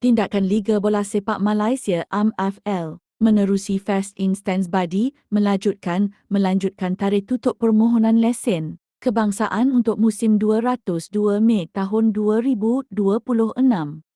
tindakan Liga Bola Sepak Malaysia AMFL menerusi First Instance Body melajutkan melanjutkan tarikh tutup permohonan lesen. Kebangsaan untuk musim 202 Mei tahun 2026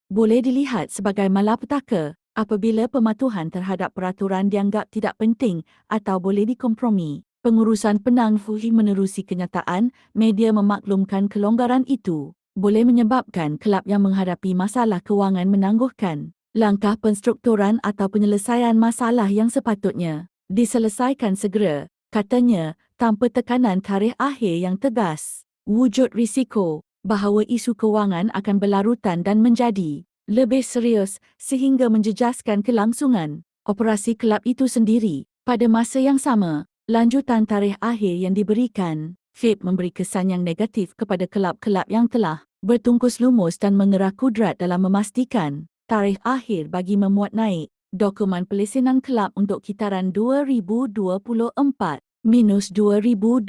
boleh dilihat sebagai malapetaka apabila pematuhan terhadap peraturan dianggap tidak penting atau boleh dikompromi. Pengurusan Penang Fuhi menerusi kenyataan media memaklumkan kelonggaran itu boleh menyebabkan kelab yang menghadapi masalah kewangan menangguhkan langkah penstrukturan atau penyelesaian masalah yang sepatutnya diselesaikan segera, katanya tanpa tekanan tarikh akhir yang tegas. Wujud risiko bahawa isu kewangan akan berlarutan dan menjadi lebih serius sehingga menjejaskan kelangsungan operasi kelab itu sendiri pada masa yang sama lanjutan tarikh akhir yang diberikan, FIP memberi kesan yang negatif kepada kelab-kelab yang telah bertungkus lumus dan mengerah kudrat dalam memastikan tarikh akhir bagi memuat naik dokumen pelesenan kelab untuk kitaran 2024 minus 2025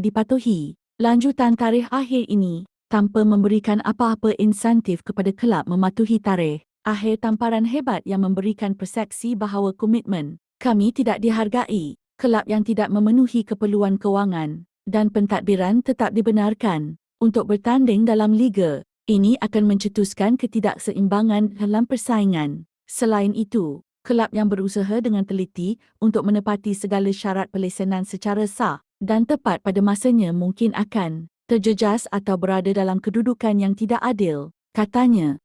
dipatuhi. Lanjutan tarikh akhir ini tanpa memberikan apa-apa insentif kepada kelab mematuhi tarikh akhir tamparan hebat yang memberikan persepsi bahawa komitmen kami tidak dihargai kelab yang tidak memenuhi keperluan kewangan dan pentadbiran tetap dibenarkan untuk bertanding dalam liga. Ini akan mencetuskan ketidakseimbangan dalam persaingan. Selain itu, kelab yang berusaha dengan teliti untuk menepati segala syarat pelesenan secara sah dan tepat pada masanya mungkin akan terjejas atau berada dalam kedudukan yang tidak adil, katanya.